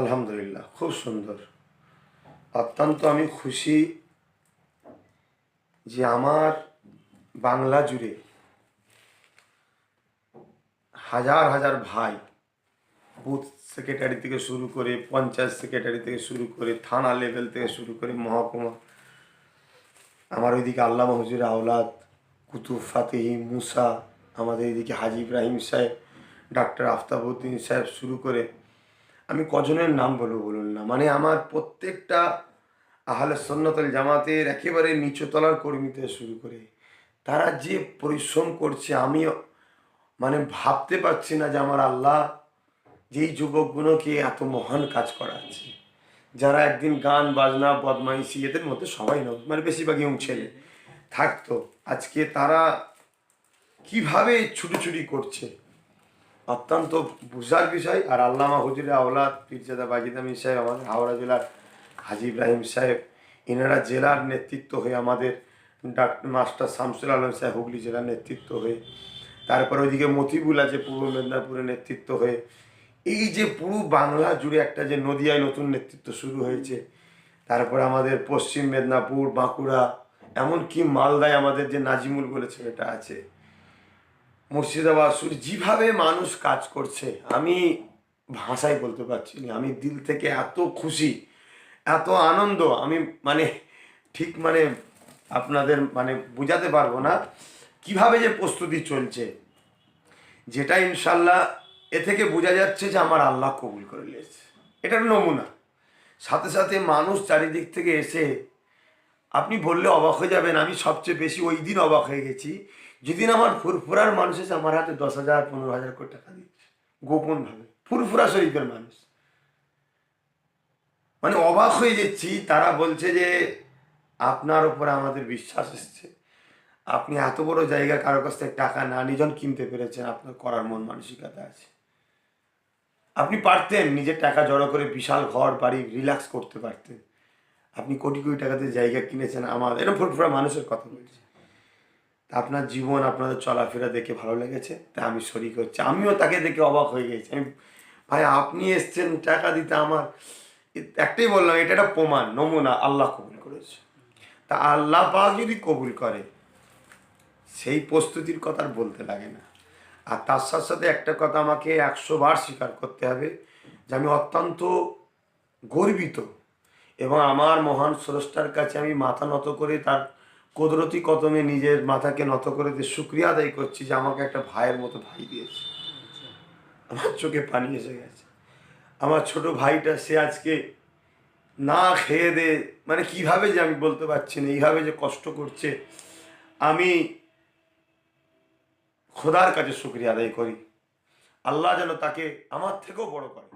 আলহামদুলিল্লাহ, খুব সুন্দর। অত্যন্ত আমি খুশি যে আমার বাংলা জুড়ে হাজার হাজার ভাই বুথ সেক্রেটারি থেকে শুরু করে, পঞ্চায়েত সেক্রেটারি থেকে শুরু করে, থানা লেভেল থেকে শুরু করে, মহকুমা, আমার ওইদিকে আল্লামা হুজুর আওলাদ, কুতুব ফাতেহি, মুসা, আমাদের এদিকে হাজি ইব্রাহিম সাহেব, ডাক্তার আফতাবউদ্দিন সাহেব শুরু করে আমি কজনের নাম বলব বলুন না? মানে আমার প্রত্যেকটা আহলে সন্ন্যতল জামাতের একেবারে নিচুতলার কর্মী থেকে শুরু করে, তারা যে পরিশ্রম করছে, আমি মানে ভাবতে পারছি না যে আমার আল্লাহ যেই যুবকগুলোকে এত মহান কাজ করাচ্ছে। যারা একদিন গান, বাজনা, বদমাইশি, এদের মধ্যে সবাই নয় মানে বেশিরভাগ ইয়ং ছেলে। থাকতো আজকে তারা কীভাবে ছুটোছুটি করছে? অত্যন্ত বুঝার বিষয়। আর আল্লামা হুজুরে আওলাদ, পীরজাদা বাজিদ আমিন সাহেব, আমাদের হাওড়া জেলার হাজি ইব্রাহিম সাহেব এনারা জেলার নেতৃত্ব হয়ে আমাদের ডাক্তার মাস্টার শামসুল আলম সাহেব হুগলি জেলার নেতৃত্ব হয়ে, তারপর ওইদিকে মতিবুল আছে পূর্ব মেদিনীপুরের নেতৃত্ব হয়ে, এই যে পুরো বাংলা জুড়ে একটা যে নদিয়ায় নতুন নেতৃত্ব শুরু হয়েছে, তারপরে আমাদের পশ্চিম মেদিনীপুর, বাঁকুড়া, এমনকি মালদায় আমাদের যে নাজিমুল বলে ছেলেটা আছে মুর্শিদাবাদ যেভাবে মানুষ কাজ করছে, আমি ভাষায় বলতে পারছি না, আমি দিল থেকে এত খুশি, এত আনন্দ, আমি মানে ঠিক মানে আপনাদের মানে বোঝাতে পারব না কীভাবে যে প্রস্তুতি চলছে। যেটা ইনশাল্লাহ এ থেকে বোঝা যাচ্ছে যে আমার আল্লাহ কবুল করে নিয়েছে। এটার নমুনা। সাথে সাথে মানুষ চারিদিক থেকে এসে, আপনি বললে অবাক হয়ে যাবেন, আমি সবচেয়ে বেশি ওই দিন অবাক হয়ে গেছি যেদিন আমার ফুরফুরার মানুষ এসে আমার হাতে দশ হাজার, পনেরো হাজার কোটি টাকা দিচ্ছে গোপনভাবে। ফুরফুরা শরীফের মানুষ। মানে অবাক হয়ে যাচ্ছি, তারা বলছে যে আপনার ওপরে আমাদের বিশ্বাস এসছে। আপনি এত বড় জায়গা কারও কাছ থেকে টাকা না নিজন কিনতে পেরেছেন, আপনার করার মন মানসিকতা আছে। আপনি পারতেন নিজের টাকা জড়ো করে বিশাল ঘর, বাড়ি রিল্যাক্স করতে পারতেন। আপনি কোটি কোটি টাকাতে জায়গা কিনেছেন আমার এরকম ফুরফুরা মানুষের কথা বলছি। আপনার জীবন, আপনাদের চলাফেরা দেখে ভালো লেগেছে? তা আমি শরিক হচ্ছে আমিও তাকে দেখে অবাক হয়ে গেছি। আমি, ভাই, আপনি এসছেন, টাকা দিতে আমার একটাই বললাম, এটা একটা প্রমাণ, নমুনা, আল্লাহ কবুল করেছে। তা আল্লাহ পাক যদি কবুল করে, সেই প্রস্তুতির কথা আর বলতে লাগে না। আর তার সাথে সাথে একটা কথা আমাকে একশো বার স্বীকার করতে হবে, যে আমি অত্যন্ত গর্বিত এবং আমার মহান স্রষ্টার কাছে আমি মাথা নত করে তার কুদরতি কদমে নিজের মাথাকে নত করে দিয়ে শুক্রিয়া আদায় করছি যে আমাকে একটা ভাইয়ের মতো ভাই দিয়েছে। আমার চোখে পানি এসে গেছে। আমার ছোট ভাইটা সে আজকে না খেয়ে দে মানে কীভাবে যে আমি বলতে পারছি না, এইভাবে যে কষ্ট করছে, আমি খোদার কাছে শুক্রিয়া আদায় করি। আল্লাহ যেন তাকে আমার থেকেও বড় করে।